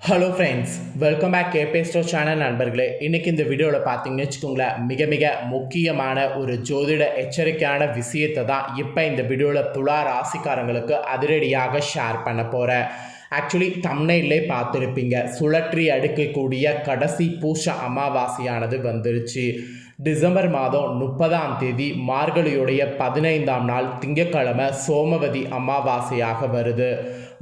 Hello friends welcome back கேபே store channel நண்பர்களே. இன்றைக்கி இந்த வீடியோவில் பார்த்தீங்கன்னு வச்சுக்கோங்களேன் மிக மிக முக்கியமான ஒரு ஜோதிட எச்சரிக்கையான விஷயத்தை தான் இப்போ இந்த வீடியோவில் துலா ராசிக்காரங்களுக்கு அதிரடியாக ஷேர் பண்ண போகிறேன் ஆக்சுவலி தமிழ்லே பார்த்துருப்பீங்க சுழற்றி அடுக்கக்கூடிய கடைசி பூஷ அமாவாசையானது வந்துருச்சு. டிசம்பர் மாதம் முப்பதாம் தேதி மார்கழியுடைய பதினைந்தாம் நாள் திங்கட்கிழமை சோமவதி அமாவாசையாக வருது.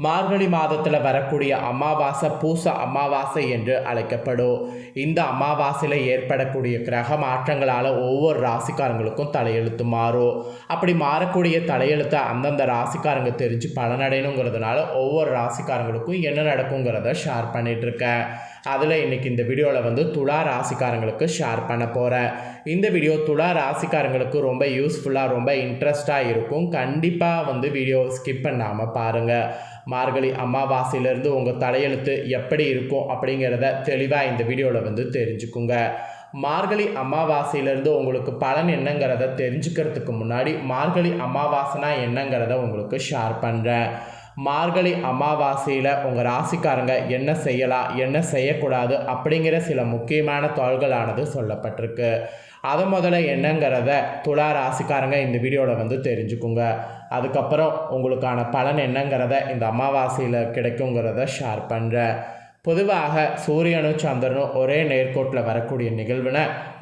மார்கழி மாதத்தில் வரக்கூடிய அமாவாசை பூச அமாவாசை என்று அழைக்கப்படும். இந்த அமாவாசையில் ஏற்படக்கூடிய கிரக மாற்றங்களால் ஒவ்வொரு ராசிக்காரங்களுக்கும் தலையெழுத்து மாறும். அப்படி மாறக்கூடிய தலையெழுத்தை அந்தந்த ராசிக்காரங்க தெரிஞ்சு பலனடையணுங்கிறதுனால ஒவ்வொரு ராசிக்காரங்களுக்கும் என்ன நடக்குங்கிறத ஷேர் பண்ணிகிட்ருக்கேன் அதில் இன்றைக்கி இந்த வீடியோவில் வந்து துலா ராசிக்காரங்களுக்கு ஷேர் பண்ண போகிறேன் இந்த வீடியோ துலா ராசிக்காரங்களுக்கு ரொம்ப யூஸ்ஃபுல்லாக ரொம்ப இன்ட்ரெஸ்டாக இருக்கும். கண்டிப்பாக வந்து வீடியோ ஸ்கிப் பண்ணாமல் பாருங்கள் மார்கழி அமாவாசையிலேருந்து உங்கள் தலையெழுத்து எப்படி இருக்கும் அப்படிங்கிறத தெளிவாக இந்த வீடியோவில் வந்து தெரிஞ்சுக்குங்க. மார்கழி அமாவாசையிலேருந்து உங்களுக்கு பலன் என்னங்கிறத தெரிஞ்சுக்கிறதுக்கு முன்னாடி மார்கழி அமாவாசைனா என்னங்கிறத உங்களுக்கு ஷேர் பண்ணுறேன் மார்கழி அமாவாசையில் உங்கள் ராசிக்காரங்க என்ன செய்யலாம் என்ன செய்யக்கூடாது அப்படிங்கிற சில முக்கியமான தொல்களானது சொல்லப்பட்டிருக்கு. அது முதல்ல என்னங்கிறத துலா ராசிக்காரங்க இந்த வீடியோவில் வந்து தெரிஞ்சுக்குங்க. அதுக்கப்புறம் உங்களுக்கான பலன் என்னங்கிறத இந்த அமாவாசையில் கிடைக்குங்கிறத ஷேர் பண்ணுறேன் பொதுவாக சூரியனும் சந்திரனும் ஒரே நேர்கோட்டில் வரக்கூடிய நிகழ்வுன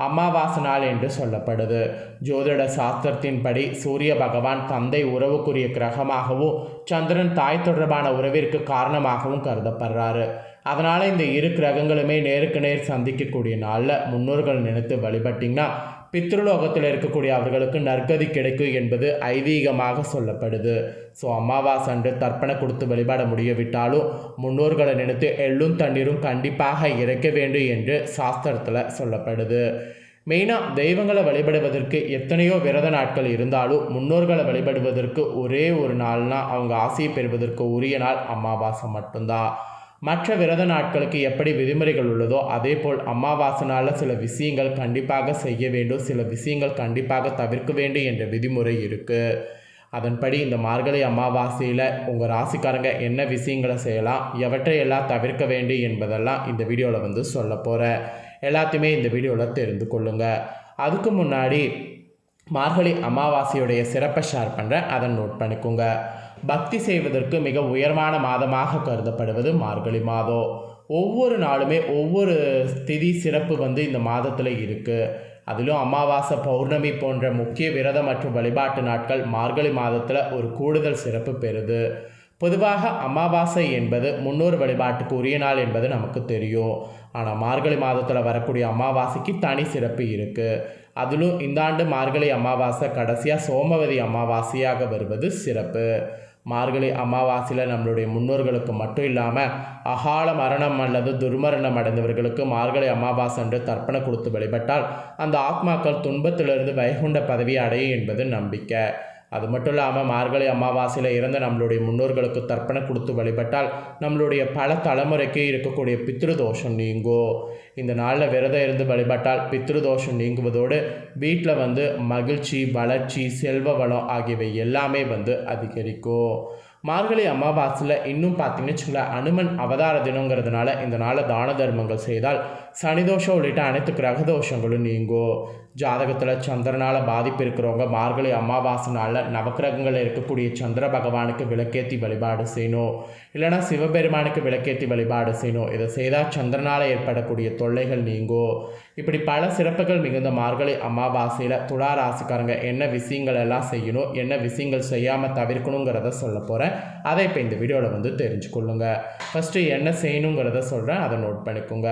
அமாவாசை நாள் என்று சொல்லப்படுது. ஜோதிட சாஸ்திரத்தின்படி சூரிய பகவான் தந்தை உறவுக்குரிய கிரகமாகவும் சந்திரன் தாய் தொடர்பான உறவிற்கு காரணமாகவும் கருதப்படுறாரு. அதனால் இந்த இரு கிரகங்களுமே நேருக்கு நேர் சந்திக்கக்கூடிய நாளில் முன்னோர்கள் நினைத்து வழிபட்டிங்கன்னா பித்ருலோகத்தில் இருக்கக்கூடிய அவர்களுக்கு நற்கதி கிடைக்கும் என்பது ஐதீகமாக சொல்லப்படுது. ஸோ அமாவாசை அன்று தர்ப்பணை கொடுத்து வழிபாட முடியவிட்டாலும் முன்னோர்களை நினைத்து எள்ளும் தண்ணீரும் கண்டிப்பாக இறைக்க வேண்டும் என்று சாஸ்திரத்தில் சொல்லப்படுது. மெயினாக தெய்வங்களை வழிபடுவதற்கு எத்தனையோ விரத நாட்கள் இருந்தாலும் முன்னோர்களை வழிபடுவதற்கு ஒரே ஒரு நாள்னால் அவங்க ஆசையை பெறுவதற்கு உரிய நாள் அமாவாசை மட்டும்தான். மற்ற விரத நாட்களுக்கு எப்படி விதிமுறைகள் உள்ளதோ அதே போல் அமாவாசை நாளில் சில விஷயங்கள் கண்டிப்பாக செய்ய வேண்டும் சில விஷயங்கள் கண்டிப்பாக தவிர்க்க வேண்டும் என்ற விதிமுறை இருக்குது அதன்படி இந்த மார்கழி அமாவாசையில் உங்கள் ராசிக்காரங்க என்ன விஷயங்களை செய்யலாம் எவற்றையெல்லாம் தவிர்க்க வேண்டும் என்பதெல்லாம் இந்த வீடியோவில் வந்து சொல்ல போகிறேன் எல்லாத்தையுமே இந்த வீடியோவில் தெரிந்து கொள்ளுங்கள் அதுக்கு முன்னாடி மார்கழி அமாவாசையுடைய சிறப்பை ஷேர் பண்ணுறேன் அதை நோட் பண்ணிக்கோங்க. பக்தி செய்வதற்கு மிக உயர்வான மாதமாக கருதப்படுவது மார்கழி மாதம். ஒவ்வொரு நாளுமே ஒவ்வொரு திதி சிறப்பு வந்து இந்த மாதத்தில் இருக்குது அதிலும் அமாவாசை பௌர்ணமி போன்ற முக்கிய விரதம் மற்றும் வழிபாட்டு நாட்கள் மார்கழி மாதத்தில் ஒரு கூடுதல் சிறப்பு பெறுது. பொதுவாக அமாவாசை என்பது முன்னோர் வழிபாட்டுக்கு உரிய நாள் என்பது நமக்கு தெரியும். ஆனால் மார்கழி மாதத்தில் வரக்கூடிய அமாவாசைக்கு தனி சிறப்பு இருக்குது அதிலும் இந்த ஆண்டு மார்கழி அமாவாசை கடைசியாக சோமவதி அமாவாசையாக வருவது சிறப்பு. மார்கழி அமாவாசையில் நம்மளுடைய முன்னோர்களுக்கு மட்டும் இல்லாமல் அகால மரணம் அல்லது துர்மரணம் அடைந்தவர்களுக்கு மார்கழி அமாவாசை என்று தர்ப்பணம் கொடுத்து வழிபட்டால் அந்த ஆத்மாக்கள் துன்பத்திலிருந்து வைகுண்ட பதவி அடையும் என்பது நம்பிக்கை. அது மட்டும் இல்லாமல் மார்கழி அமாவாசையில் இறந்த நம்மளுடைய முன்னோர்களுக்கு தர்ப்பணை கொடுத்து வழிபட்டால் நம்மளுடைய பல தலைமுறைக்கு இருக்கக்கூடிய பித்ருதோஷம் நீங்கும் இந்த நாளில் விரதம் இருந்து வழிபட்டால் பித்ருதோஷம் நீங்குவதோடு வீட்டில் வந்து மகிழ்ச்சி வளர்ச்சி செல்வ வளம் ஆகியவை எல்லாமே வந்து அதிகரிக்கும் மார்கழி அமாவாசையில் இன்னும் பார்த்தீங்கன்னு வச்சுங்களேன் அனுமன் அவதார தினங்கிறதுனால இந்த நாளில் தான தர்மங்கள் செய்தால் சனிதோஷம் உள்ளிட்ட அனைத்து கிரகதோஷங்களும் நீங்கும் ஜாதகத்தில் சந்திரனால் பாதிப்பு இருக்கிறவங்க மார்கழி அமாவாசை நாளில் நவக்கிரகங்களில் இருக்கக்கூடிய சந்திர பகவானுக்கு விளக்கேற்றி வழிபாடு செய்யணும். இல்லைனா சிவபெருமானுக்கு விளக்கேற்றி வழிபாடு செய்யணும். இதை செய்தால் சந்திரனால் ஏற்படக்கூடிய தொல்லைகள் நீங்கும் இப்படி பல சிறப்புகள் மிகுந்த மார்கழி அமாவாசையில் துளா ராசிக்காரங்க என்ன விஷயங்கள் எல்லாம் செய்யணும் என்ன விஷயங்கள் செய்யாமல் தவிர்க்கணுங்கிறத சொல்ல போகிறேன் அதை இப்போ இந்த வீடியோவில் வந்து தெரிஞ்சுக்கொள்ளுங்க. ஃபஸ்ட்டு என்ன செய்யணுங்கிறத சொல்கிறேன் அதை நோட் பண்ணிக்கோங்க.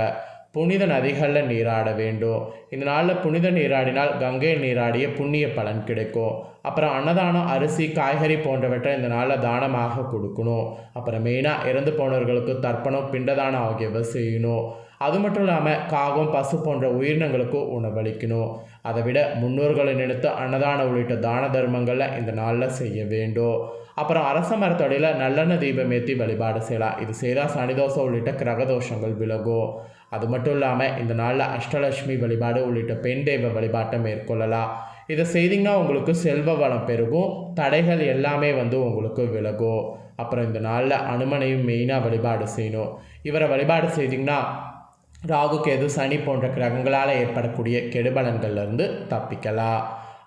புனித நதிகளில் நீராட வேண்டும். இந்த நாளில் புனித நீராடினால் கங்கை நீராடிய புண்ணிய பலன் கிடைக்கும். அப்புறம் அன்னதானம் அரிசி காய்கறி போன்றவற்றை இந்த நாளில் தானமாக கொடுக்கணும். அப்புறம் மெயினாக இறந்து போனவர்களுக்கு தர்ப்பணம் பிண்டதானம் ஆகியவை செய்யணும். அது மட்டும் இல்லாமல் காகம் பசு போன்ற உயிரினங்களுக்கும் உணவளிக்கணும். அதை விட முன்னோர்களை நினைத்து அன்னதானம் உள்ளிட்ட தான தர்மங்களில் இந்த நாளில் செய்ய வேண்டும். அப்புறம் அரச மரத்தொடையில் நல்லெண்ணெய் தீபம் ஏற்றி வழிபாடு செய்யலாம். இது செய்தால் சனிதோஷம் உள்ளிட்ட கிரகதோஷங்கள் விலகும். அது மட்டும் இல்லாமல் இந்த நாளில் அஷ்டலட்சுமி வழிபாடு உள்ளிட்ட பெண் தெய்வ வழிபாட்டை மேற்கொள்ளலாம். இதை செய்திங்கன்னா உங்களுக்கு செல்வ வளம் பெருகும் தடைகள் எல்லாமே வந்து உங்களுக்கு விலகும். அப்புறம் இந்த நாளில் அனுமனையும் மெயினாக வழிபாடு செய்யணும். இவரை வழிபாடு செய்திங்கன்னா ராகு கேது சனி போன்ற கிரகங்களால் ஏற்படக்கூடிய கெடுபலன்கள்லேருந்து தப்பிக்கலாம்.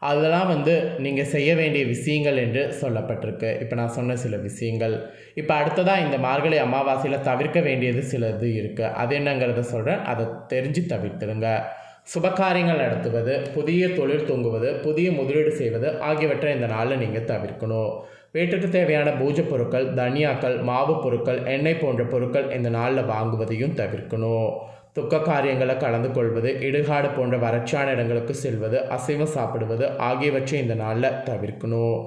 அதெல்லாம் வந்து நீங்கள் செய்ய வேண்டிய விஷயங்கள் என்று சொல்லப்பட்டிருக்கு. இப்போ நான் சொன்ன சில விஷயங்கள். இப்போ அடுத்ததாக இந்த மார்கழி அமாவாசையில் தவிர்க்க வேண்டியது சிலது இருக்குது அது என்னங்கிறத சொல்கிறேன் அதை தெரிஞ்சு தவிர்த்துடுங்க. சுபகாரியங்கள் நடத்துவது புதிய தொழில் தொங்குவது புதிய முதலீடு செய்வது ஆகியவற்றை இந்த நாளில் நீங்கள் தவிர்க்கணும். வீட்டுக்கு தேவையான பூஜை பொருட்கள் தனியாக்கள் மாவு பொருட்கள் எண்ணெய் போன்ற பொருட்கள் இந்த நாளில் வாங்குவதையும் தவிர்க்கணும். துக்க காரியங்களை கலந்து கொள்வது இடுகாடு போன்ற வறட்சியான இடங்களுக்கு செல்வது அசைவம் சாப்பிடுவது ஆகியவற்றை இந்த நாளில் தவிர்க்கணும்.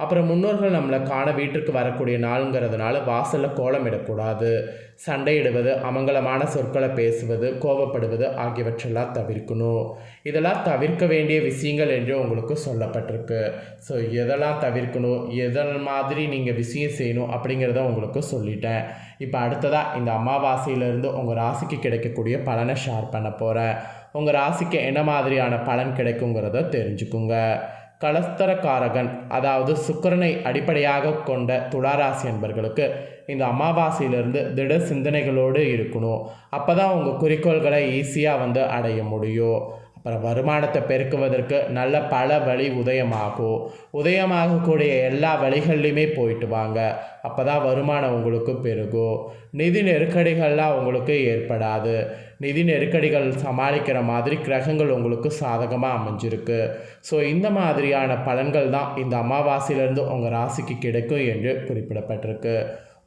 அப்புறம் முன்னோர்கள் நம்மளை காண வீட்டிற்கு வரக்கூடிய நாளுங்கிறதுனால வாசலில் கோலமிடக்கூடாது சண்டையிடுவது அமங்கலமான சொற்களை பேசுவது கோபப்படுவது ஆகியவற்றெல்லாம் தவிர்க்கணும். இதெல்லாம் தவிர்க்க வேண்டிய விஷயங்கள் என்று உங்களுக்கு சொல்லப்பட்டிருக்கு. ஸோ எதெல்லாம் தவிர்க்கணும் எதன் மாதிரி நீங்கள் விஷயம் செய்யணும் அப்படிங்கிறத உங்களுக்கு சொல்லிட்டேன். இப்போ அடுத்ததாக இந்த அமாவாசையிலேருந்து உங்கள் ராசிக்கு கிடைக்கக்கூடிய பலனை ஷேர் பண்ண போகிறேன் உங்கள் ராசிக்கு என்ன மாதிரியான பலன் கிடைக்குங்கிறத தெரிஞ்சுக்குங்க. கலஸ்தரக்காரகன் அதாவது சுக்கரனை அடிப்படையாக கொண்ட துளாராசி என்பர்களுக்கு இந்த அமாவாசையிலிருந்து திட சிந்தனைகளோடு இருக்கணும். அப்போ தான் உங்கள் குறிக்கோள்களை ஈஸியாக வந்து அடைய முடியும். அப்புறம் வருமானத்தை பெருக்குவதற்கு நல்ல பல வழி உதயமாகும். உதயமாகக்கூடிய எல்லா வழிகள்லையுமே போயிட்டு வாங்க. அப்போ தான் வருமானம் உங்களுக்கு பெருகும். நிதி நெருக்கடிகள்லாம் உங்களுக்கு ஏற்படாது. நிதி நெருக்கடிகள் சமாளிக்கிற மாதிரி கிரகங்கள் உங்களுக்கு சாதகமாக அமைஞ்சிருக்கு. ஸோ இந்த மாதிரியான பலன்கள் தான் இந்த அமாவாசையிலேருந்து உங்கள் ராசிக்கு கிடைக்கும் என்று குறிப்பிடப்பட்டிருக்கு.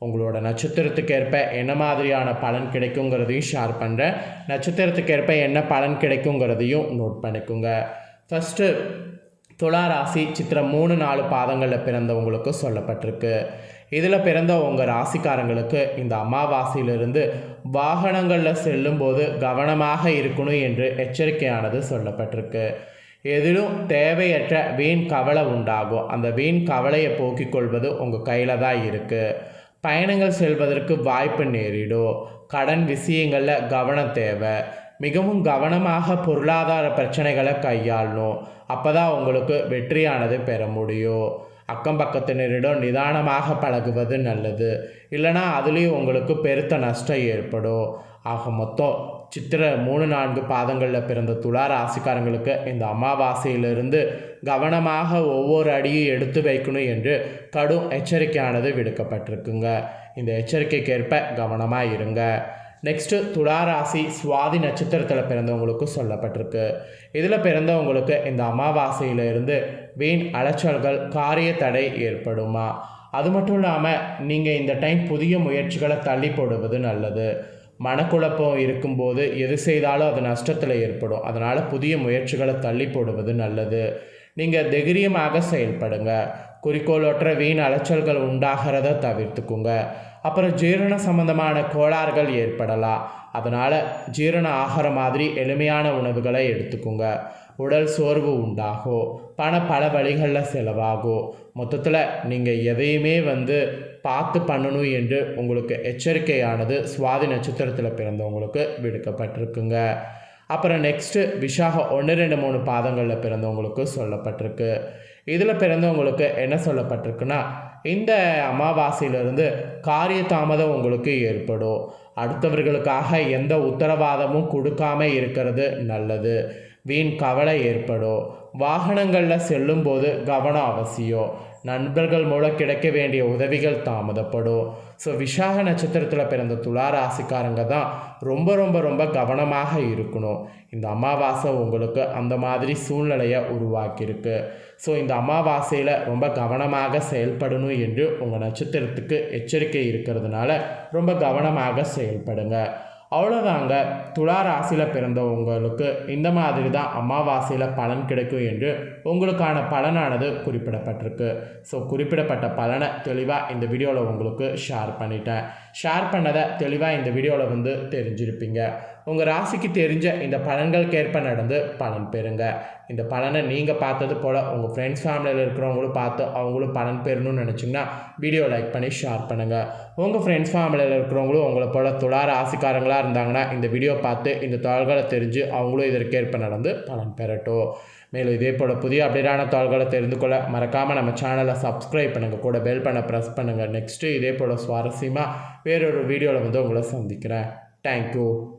உங்களோட நட்சத்திரத்துக்கு ஏற்ப என்ன மாதிரியான பலன் கிடைக்குங்கிறதையும் ஷேர் பண்ணுறேன் நட்சத்திரத்துக்கு ஏற்ப என்ன பலன் கிடைக்குங்கிறதையும் நோட் பண்ணிக்கோங்க. ஃபஸ்ட்டு துலா ராசி சித்திரம் மூணு நாலு பாதங்களில் பிறந்தவங்களுக்கு சொல்லப்பட்டிருக்கு. இதில் பிறந்த உங்கள் ராசிக்காரங்களுக்கு இந்த அமாவாசையிலிருந்து வாகனங்களில் செல்லும்போது கவனமாக இருக்கணும் என்று எச்சரிக்கையானது சொல்லப்பட்டிருக்கு. எதிலும் தேவையற்ற வீண் கவலை உண்டாகும். அந்த வீண் கவலையை போக்கிக் கொள்வது உங்கள் கையில் தான் இருக்குது பயணங்கள் செல்வதற்கு வாய்ப்பு நேரிடும் கடன் விஷயங்களில் கவனம் தேவை. மிகவும் கவனமாக பொருளாதார பிரச்சனைகளை கையாளணும். அப்போ தான் உங்களுக்கு வெற்றியானது பெற முடியும். அக்கம் பக்கத்தினரிடம் நிதானமாக பழகுவது நல்லது. இல்லைனா அதுலேயும் உங்களுக்கு பெருத்த நஷ்டம் ஏற்படும். ஆக மொத்தம் சித்திர மூணு நான்கு பாதங்களில் பிறந்த துலா ராசிக்காரங்களுக்கு இந்த அமாவாசையிலிருந்து கவனமாக ஒவ்வொரு அடியும் எடுத்து வைக்கணும் என்று கடும் எச்சரிக்கையானது விடுக்கப்பட்டிருக்குங்க. இந்த எச்சரிக்கைக்கேற்ப கவனமாக இருங்க. நெக்ஸ்ட்டு துளாராசி சுவாதி நட்சத்திரத்தில் பிறந்தவங்களுக்கு சொல்லப்பட்டிருக்கு. இதில் பிறந்தவங்களுக்கு இந்த அமாவாசையிலிருந்து வீண் அலைச்சல்கள் காரிய தடை ஏற்படுமா? அது மட்டும் இல்லாமல் நீங்கள் இந்த டைம் புதிய முயற்சிகளை தள்ளி போடுவது நல்லது. மனக்குழப்பம் இருக்கும்போது எது செய்தாலும் அது நஷ்டத்தில் ஏற்படும். அதனால் புதிய முயற்சிகளை தள்ளி போடுவது நல்லது. நீங்கள் தைரியமாக செயல்படுங்க. குறிக்கோளற்ற வீண் அலைச்சல்கள் உண்டாகிறத தவிர்த்துக்குங்க. அப்புறம் ஜீரண சம்பந்தமான கோளாறுகள் ஏற்படலாம். அதனால் ஜீரணம் ஆகிற மாதிரி எளிமையான உணவுகளை எடுத்துக்கோங்க. உடல் சோர்வு உண்டாகும். பணம் பல வழிகளில் செலவாகும். மொத்தத்தில் நீங்கள் எதையுமே வந்து பார்த்து பண்ணணும் என்று உங்களுக்கு எச்சரிக்கையானது சுவாதி நட்சத்திரத்தில் பிறந்தவங்களுக்கு விடுக்கப்பட்டிருக்குங்க. அப்புறம் நெக்ஸ்ட்டு விஷாக ஒன்று ரெண்டு மூணு பாதங்களில் பிறந்தவங்களுக்கு சொல்லப்பட்டிருக்கு. இதில் பிறந்தவங்களுக்கு என்ன சொல்லப்பட்டிருக்குன்னா இந்த அமாவாசையிலிருந்து காரிய தாமதம் உங்களுக்கு ஏற்படும். அடுத்தவர்களுக்காக எந்த உத்தரவாதமும் கொடுக்காம இருக்கிறது நல்லது. வீண் கவலை ஏற்படும். வாகனங்களில் செல்லும்போது கவனம் அவசியம். நண்பர்கள் மூலம் கிடைக்க வேண்டிய உதவிகள் தாமதப்படும். ஸோ விஷாக நட்சத்திரத்தில் பிறந்த துலா ராசிக்காரங்க தான் ரொம்ப ரொம்ப ரொம்ப கவனமாக இருக்கணும். இந்த அமாவாசை உங்களுக்கு அந்த மாதிரி சூழ்நிலையை உருவாக்கியிருக்கு. ஸோ இந்த அமாவாசையில் ரொம்ப கவனமாக செயல்படணும் என்று உங்கள் நட்சத்திரத்துக்கு எச்சரிக்கை இருக்கிறதுனால ரொம்ப கவனமாக செயல்படுங்க. அவ்வளோதாங்க துலா ராசியில் பிறந்தவங்களுக்கு இந்த மாதிரி தான் அமாவாசையில் பலன் கிடைக்கும் என்று உங்களுக்கான பலனானது குறிப்பிடப்பட்டிருக்கு. ஸோ குறிப்பிடப்பட்ட பலனை தெளிவாக இந்த வீடியோவில் உங்களுக்கு ஷேர் பண்ணிட்டேன். ஷேர் பண்ணதை தெளிவாக இந்த வீடியோவில் வந்து தெரிஞ்சிருப்பீங்க. உங்கள் ராசிக்கு தெரிஞ்ச இந்த பலன்களுக்கேற்ப நடந்து பலன் பெறுங்க. இந்த பலனை நீங்கள் பார்த்தது போல் உங்கள் ஃப்ரெண்ட்ஸ் ஃபேமிலியில் இருக்கிறவங்களும் பார்த்து அவங்களும் பலன் பெறணும்னு நினச்சிங்கன்னா வீடியோ லைக் பண்ணி ஷேர் பண்ணுங்கள் உங்கள் ஃப்ரெண்ட்ஸ் ஃபேமிலியில் இருக்கிறவங்களும் உங்களை போல் துளார ஆசிக்காரங்களாக இருந்தாங்கன்னா இந்த வீடியோ பார்த்து இந்த தாள்களை தெரிஞ்சு அவங்களும் இதற்கேற்ப நடந்து பலன் பெறட்டும். மேலும் இதே போல் புதிய அப்டேட்டான தாள்களை தெரிந்து கொள்ள மறக்காமல் நம்ம சேனலை சப்ஸ்கிரைப் பண்ணுங்கள் கூட பெல் பண்ண ப்ரெஸ் பண்ணுங்கள் நெக்ஸ்ட்டு இதே போல் சுவாரஸ்யமாக வேறொரு வீடியோவில் வந்து உங்களை சந்திக்கிறேன். தேங்க்யூ